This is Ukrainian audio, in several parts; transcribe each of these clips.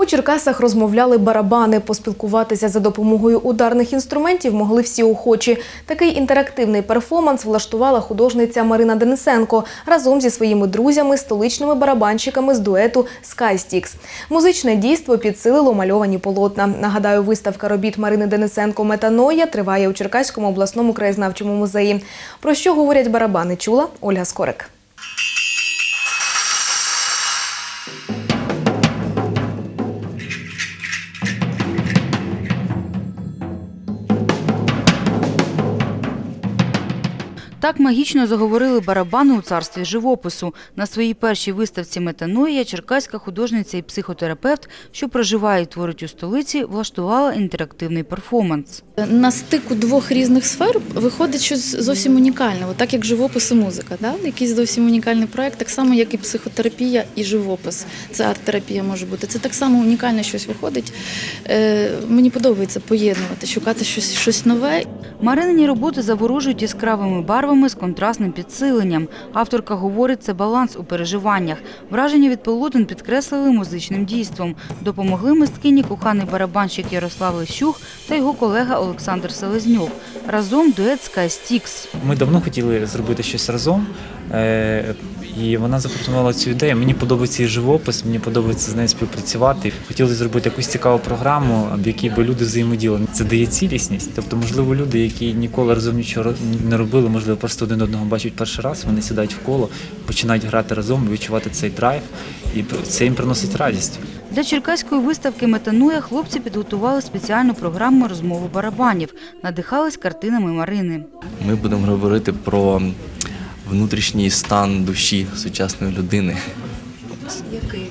У Черкасах розмовляли барабани. Поспілкуватися за допомогою ударних інструментів могли всі охочі. Такий інтерактивний перформанс влаштувала художниця Марина Денисенко разом зі своїми друзями, столичними барабанщиками з дуету Skysticks. Музичне дійство підсилило мальовані полотна. Нагадаю, виставка робіт Марини Денисенко Метаноя триває у Черкаському обласному краєзнавчому музеї. Про що говорять барабани? Чула Ольга Скорик. Так магічно заговорили барабани у царстві живопису. На своїй першій виставці «Метаноя» черкаська художниця і психотерапевт, що проживає і творить у столиці, влаштувала інтерактивний перформанс. На стику двох різних сфер виходить щось зовсім унікальне, так як живопис і музика. Да? Якийсь зовсім унікальний проект, так само, як і психотерапія і живопис. Це арт-терапія може бути. Це так само унікальне щось виходить. Е, мені подобається поєднувати, шукати щось, щось нове. Маринині роботи заворожують яскравими барвами з контрастним підсиленням. Авторка говорить, це баланс у переживаннях. Враження від полотен підкреслили музичним дійством. Допомогли мисткині коханий барабанщик Ярослав Лещух та його колега Олександр Селезньов. Разом дует Skysticks. Ми давно хотіли зробити щось разом, і вона запропонувала цю ідею. Мені подобається її живопис, мені подобається з нею співпрацювати. Хотіли зробити якусь цікаву програму, в якій би люди взаємодіяли. Це дає цілісність. Тобто, можливо, люди, які ніколи разом нічого не робили, можливо, просто один одного бачать перший раз. Вони сідають в коло, починають грати разом, відчувати цей драйв, і це їм приносить радість. Для черкаської виставки «Метануя» хлопці підготували спеціальну програму розмови барабанів, надихались картинами Марини. Ми будемо говорити про внутрішній стан душі сучасної людини. Який?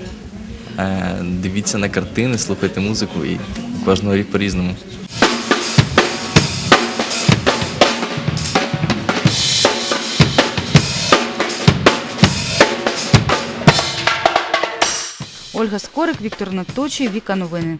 Дивіться на картини, слухайте музику і кожного рік по-різному. Ольга Скорик, Віктор Наточий, Віка Новини.